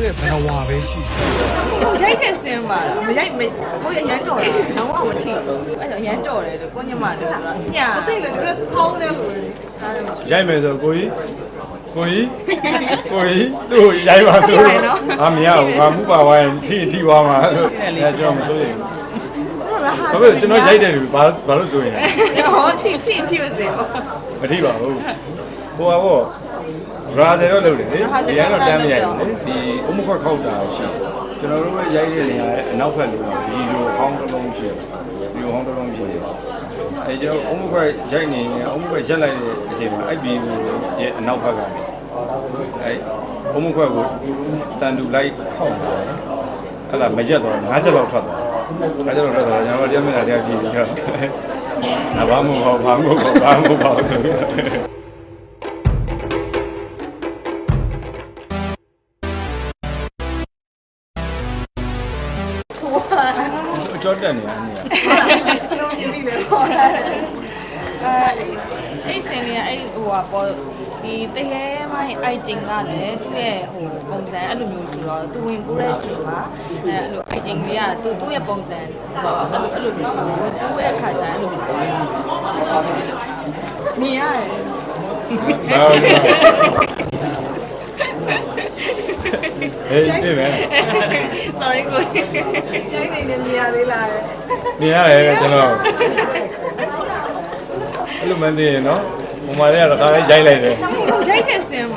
တဲ့ဘရဝါပဲရှိတယ်ရိုက်တဲ့စင်းမှာမရိုက်မကိုရရမ်းကြော်တာတော့အောင်မထိဘူးအဲ့တော့ရမ်းကြော်တယ်လို့ကိုညမတို့ကညအသိလေဒီဖောင်းတယ်လို့ရိုက်မယ်ဆိုကိုကြီးကိုကြီးကိုကြီးသူ့ကိုရိုက်ပါဆိုတော့အာမရဘူးငါမှုပါဝိုင်းထိထိသွားမှာလို့အဲကျွန်တော်မစိုးရင်ဘာလို့ကျွန်တော်ရိုက်တယ်ဘာဘာလို့ဆိုရင်ဟောထိထိထိမစေဘူးမထိပါဘူးဟိုပါဘော ရာဇယ်တော့လုပ်တယ်လေဒီရန်တော့တမ်းမရိုက်ဘူးလေဒီအုံမခွက်ခောက်တာရှိကျွန်တော်တို့ရဲ့ရိုက်တဲ့နေရာရဲ့အနောက်ဘက်လိုတော့ဒီလိုဟောင်းတစ်လုံးရှိတယ်ဒီလိုဟောင်းတစ်လုံးရှိတယ်အဲကျွန်တော်အုံမခွက်ရိုက်နေရင်အုံမခွက်ရက်လိုက်တဲ့အချိန်မှာအဲ့ဒီရဲ့အနောက်ဘက်ကနေအဲအုံမခွက်ကိုတန်တူလိုက်ခောက်တယ်အဲ့ဒါမရက်တော့ငါးချက်လောက်ထွက်သွားငါးချက်လောက်ထွက်သွားကျွန်တော်တရားမျက်နှာတရားကြည့်ပြီးတော့အဘာမှမဟုတ်ဘာမှမဟုတ်ဘာမှမဟုတ်ဆိုပြီး အကျော်တက်နေရနေရလုံးပြပြီးလေဟောအဲအဲ့စင်လေးအဲ့ဟိုဟာပေါ်ဒီတရေမိုင်းအိုက်တင်ကလည်းသူ့ရဲ့ဟိုပုံစံအဲ့လိုမျိုးဆိုတော့သူဝင်ပိုးတဲ့အချိန်မှာအဲအဲ့လိုအိုက်တင်လေးကသူသူ့ရဲ့ပုံစံဟိုအဲ့လိုအဲ့လိုမျိုးပိုးရဲ့ခါကျအဲ့လိုမျိုးမြင်ရတယ် ဟေးပြေးမယ် sorry ကိုတိုင်းနေနေမြင်ရသေးလားနေရတယ်ကျွန်တော်အဲ့လိုမှန်းသိရင်နော်ဟိုမှာလည်းတော့ခါလေးရိုက်လိုက်တယ်ရိုက်တဲ့စင်း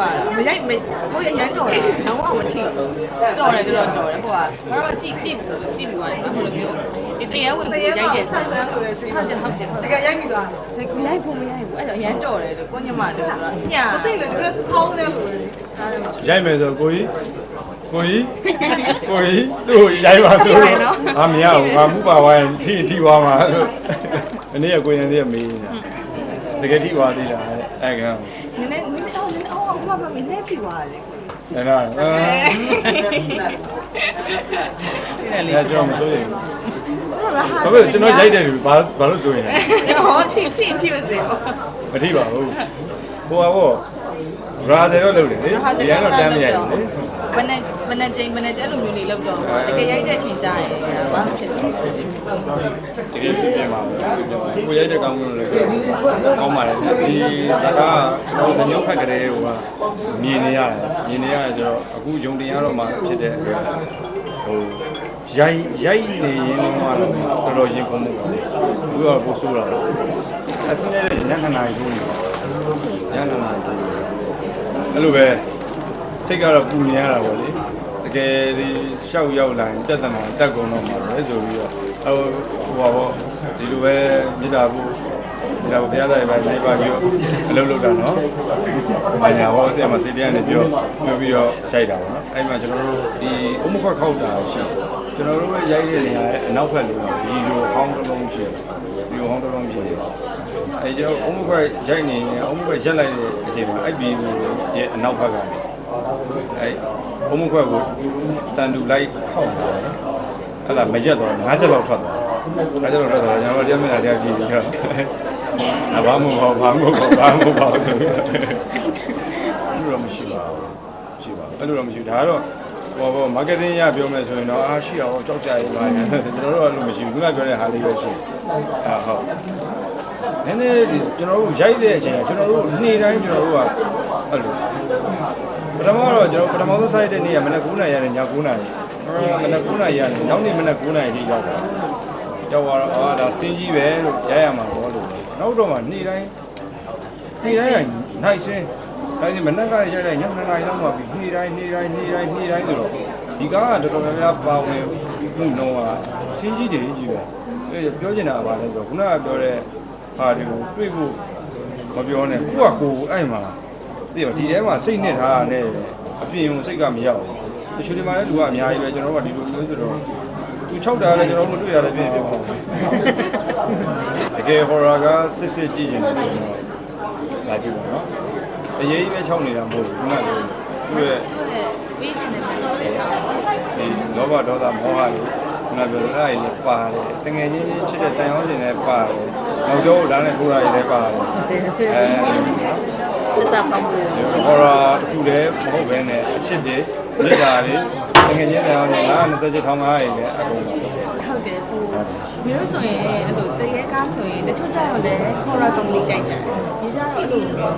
မှာမရိုက်မကိုရရမ်းကြော်တာတော့အောင်မထိဘူးကြော်တယ်တော်တော်တယ်ဟိုကဘာမှကြည့်ကြည့်ကြည့်ပြီးသွားတယ်ဘာလို့လဲမျိုးဒီတရားဝင်ကိုရိုက်တဲ့ဆန်းဆန်းဆိုတဲ့စင်းဟုတ်တယ်ဟုတ်တယ်တကယ်ရိုက်မိသွားတယ်မရိုက်ဘူးမရိုက်ဘူးအဲ့တော့ရမ်းကြော်တယ်လို့ကိုညမတို့ကညအသိလေဒီဖောင်းတယ်လို့ရိုက်မယ်ဆိုကိုကြီးကိုကြီးကိုကြီးသူ့ကိုရိုက်ပါဆိုတော့အာမရဘူးငါမှုပါဝိုင်းထိထိသွားမှာလို့ဒီနေ့ကကိုရင်လေးကမေးနေတာတကယ်ထိသွားသေးလားအဲ့ကောင်နည်းနည်း နည်းတော့နည်းအော်ဘာမှမနေပြီသွားတယ်အဲ့တော့အဲ့ကျွန်တော်မစိုးရင်ဘာလို့ကျွန်တော်ရိုက်တယ်ဘာဘာလို့ဆိုရင်ဟောထိထိထိမစေဘူးမထိပါဘူးဟိုပါဘော ရာဇယ်တော့လုပ်တယ်လေဒီရန်တော့တမ်းမရိုက်ဘူးလေဘယ်နဲ့ဘယ်နဲ့ချိန်ဘယ်နဲ့ကျအဲ့လိုမျိုးလေးလောက်တော့တကယ်ရိုက်တဲ့ချိန်ကျရင်ဘာမှဖြစ်ဘူးတကယ်ပြင်းပြင်းပါဘူးကိုရိုက်တဲ့ကောင်းကင်လို့လည်းကောင်းပါလေဒီဇာကကျွန်တော်ဇညုံဖက်ကလေးဟိုကမြင်နေရတယ်မြင်နေရတယ်ဆိုတော့အခုယုံတင်ရတော့မှဖြစ်တဲ့အတွက်ဟိုရိုက်ရိုက်နေရင်တော့တော်တော်ရင်ခုန်မှုပါလေအခုကပိုဆိုးလာတော့အစင်းရဲ့ညနေနာရီထိုးနေညနေနာရီထိုးနေ အဲ့လိုပဲစိတ်ကတော့ပူနေရတာပေါ့လေတကယ်ဒီရှောက်ရောက်လာရင်တက်တနာတက်ကုန်တော့မှာပဲဆိုပြီးတော့ဟိုဟိုပါပေါ့ဒီလိုပဲမြစ်တာဖို့မြစ်တာဖို့ဘုရားသားပဲနေပါပြီးတော့အလုပ်လုပ်တာနော်။ဘာညာဟောတဲ့မှာစိတ်တရားနဲ့ပြောပြောပြီးတော့ရိုက်တာပေါ့နော်။အဲ့မှာကျွန်တော်တို့ဒီအုံမခွက်ခောက်တာရှိ ကျွန်တော်တို့ရဲ့ရိုက်တဲ့နေရာရဲ့အနောက်ဘက်လိုဒီလိုဟောင်းတစ်လုံးရှိဒီလိုဟောင်းတစ်လုံးရှိအဲကျွန်တော်အုံမခွက်ရိုက်နေရင်အုံမခွက်ရက်လိုက်တဲ့အချိန်မှာအဲ့ဒီရဲ့အနောက်ဘက်ကနေအဲအုံမခွက်ကိုတန်တူလိုက်ခောက်တာအဲ့ဒါမရက်တော့ငါးချက်လောက်ထွက်သွားငါးချက်လောက်ထွက်သွားကျွန်တော်တရားမျက်နှာတရားကြည့်ပြီးတော့အဘာမှမဟုတ်ဘာမှမဟုတ်ဘာမှမဟုတ်ဆိုပြီးတော့အဲ့လိုတော့မရှိပါဘူးရှိပါဘူးအဲ့လိုတော့မရှိဘူးဒါကတော့ ဟိုဘောမားကတ်တင်းရပြောမယ်ဆိုရင်တော့အားရှိအောင်ကြောက်ကြရပါရင်ကျွန်တော်တို့အဲ့လိုမရှိဘူးခုနပြောတဲ့ဟာလေးပဲရှိအာဟုတ်နည်းနည်းဒီကျွန်တော်တို့ရိုက်တဲ့အချိန်ကကျွန်တော်တို့နေ့တိုင်းကျွန်တော်တို့ကအဲ့လိုပထမတော့ကျွန်တော်ပထမဆုံးစိုက်တဲ့နေ့ကမနက်9:00နာရီနဲ့ည9:00နာရီမနက်9:00နာရီကနေနောက်နေ့မနက်9:00နာရီထိရောက်တာရောက်သွားတော့အာဒါစင်းကြီးပဲလို့ရရမှာပေါ့လို့နောက်တော့မှနေ့တိုင်းနေ့တိုင်းကနိုင်စင်း ဒါကြီးမနက်ကရိုက်လိုက်ည9:00နာရီလောက်မှပြီးနေ့တိုင်းနေ့တိုင်းနေ့တိုင်းနေ့တိုင်းဆိုတော့ဒီကားကတော်တော်များများပါဝင်မှုနှုန်းကစင်းကြီးတွေကြီးပဲအဲပြောချင်တာကဘာလဲဆိုတော့ခုနကပြောတဲ့ဟာတွေကိုတွေ့ဖို့မပြောနဲ့ကိုကကိုအဲ့မှာသိပါဒီထဲမှာစိတ်နှစ်ထားတာနဲ့အပြင်ကိုစိတ်ကမရောက်ဘူးတချို့ဒီမှာလည်းလူကအများကြီးပဲကျွန်တော်တို့ကဒီလိုမျိုးဆိုတော့သူ6တာလည်းကျွန်တော်တို့တွေ့ရတယ်ပြည့်ပြည့်ပေါ့တကယ် horror ကစစ်စစ်ကြည့်နေတယ်ဆိုတော့လာကြည့်ပါနော် အရေးကြီးပဲ6နေတာမဟုတ်ဘူးခုနကပြောသူ့ရဲ့ပြီးချင်တယ်ဆိုတဲ့အခါဒီလောဘဒေါသမောဟတွေခုနပြောတဲ့အဲ့ဒါတွေလည်းပါတယ်တငယ်ချင်းချင်းချစ်တဲ့တန်ရောင်းကျင်လည်းပါတယ်နောက်ကျောဓာတ်နဲ့ကိုယ်ရာတွေလည်းပါတယ်အဲသစ္စာဖောက်မှုဟော်ရာတစ်ခုလည်းမဟုတ်ဘဲနဲ့အချစ်တွေမြစ်တာလေငွေချင်းတယ်အောင်ငါ27ထောင်5ရေပဲအကုန်ပါ ဟုတ်တယ်ဟိုမျိုးဆိုရင်အဲ့လိုတရေကားဆိုရင်တချို့ကျတော့လည်း horror comedy ကြိုက်ကြတယ်။ဒီကြတော့အဲ့လိုမျိုးတော့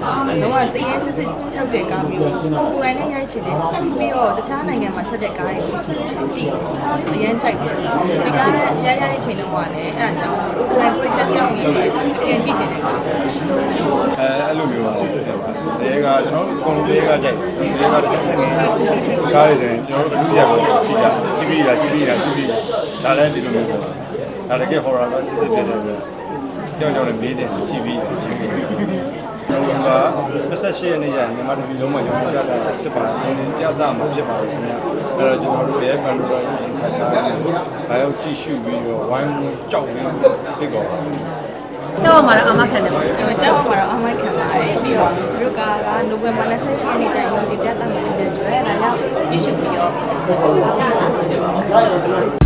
တရေစစ်စစ်ထုတ်တဲ့ကားမျိုးပုံကိုယ်တိုင်နဲ့ရိုက်ချင်တယ်။ပြီးတော့တခြားနိုင်ငံမှာထွက်တဲ့ကားတွေကိုကြည့်တယ်။အရင်ကြိုက်တယ်။ဒီကားရရရဲ့ချိန်တုန်းကလည်းအဲ့ဒါကြောင့်ကိုယ်တိုင် practice လုပ်နေတယ်။ပြန်ကြည့်ချင်တဲ့ကားအဲအဲ့လိုမျိုးပါတဲကကျွန်တော်ကုန်လုံးတဲကကြိုက်တဲကတစ်ချက်နဲ့ကားရည်ဆိုရင်ကျွန်တော်တို့အခုရက်ကိုကြည့်ကြကြည့်ပြီးတာကြည့်ပြီးတာကြည့်ပြီးတာဒါလည်းဒီလိုမျိုးပေါ့ဒါတကယ် horror ကစစ်စစ်ဖြစ်တယ်ပဲကြောင်ကြောင်လည်းမေးတယ်ကြည့်ပြီးကြည့်ပြီးကျွန်တော်က28ရက်နေ့ကျရင်မြန်မာပြည်လုံးမှာရောင်းပြတာဖြစ်ပါတယ်။ပြတာမှာဖြစ်ပါတယ်ခင်ဗျာ။အဲ့တော့ကျွန်တော်တို့ရဲ့ Pandora ရုပ်ရှင်ဆိုင်ကားကိုဘာလို့ကြည့်ရှုပြီးတော့ဝိုင်းကြောက်နေဖြစ်ကုန်ပါလဲ။ကျောင်းမှာလည်းအမခံတယ်ပေါ့။အဲ့ကြောက်မှာတော့အမိုက်ခံ ပါတယ်ပြီးတော့ဒီကားကနိုဝင်ဘာ28ရက်နေ့ကျရင်ဒီပြတ်တာမှာဖြစ်တဲ့အတွက်ဒါကြောင့်ကြည့်ရှုပြီးတော့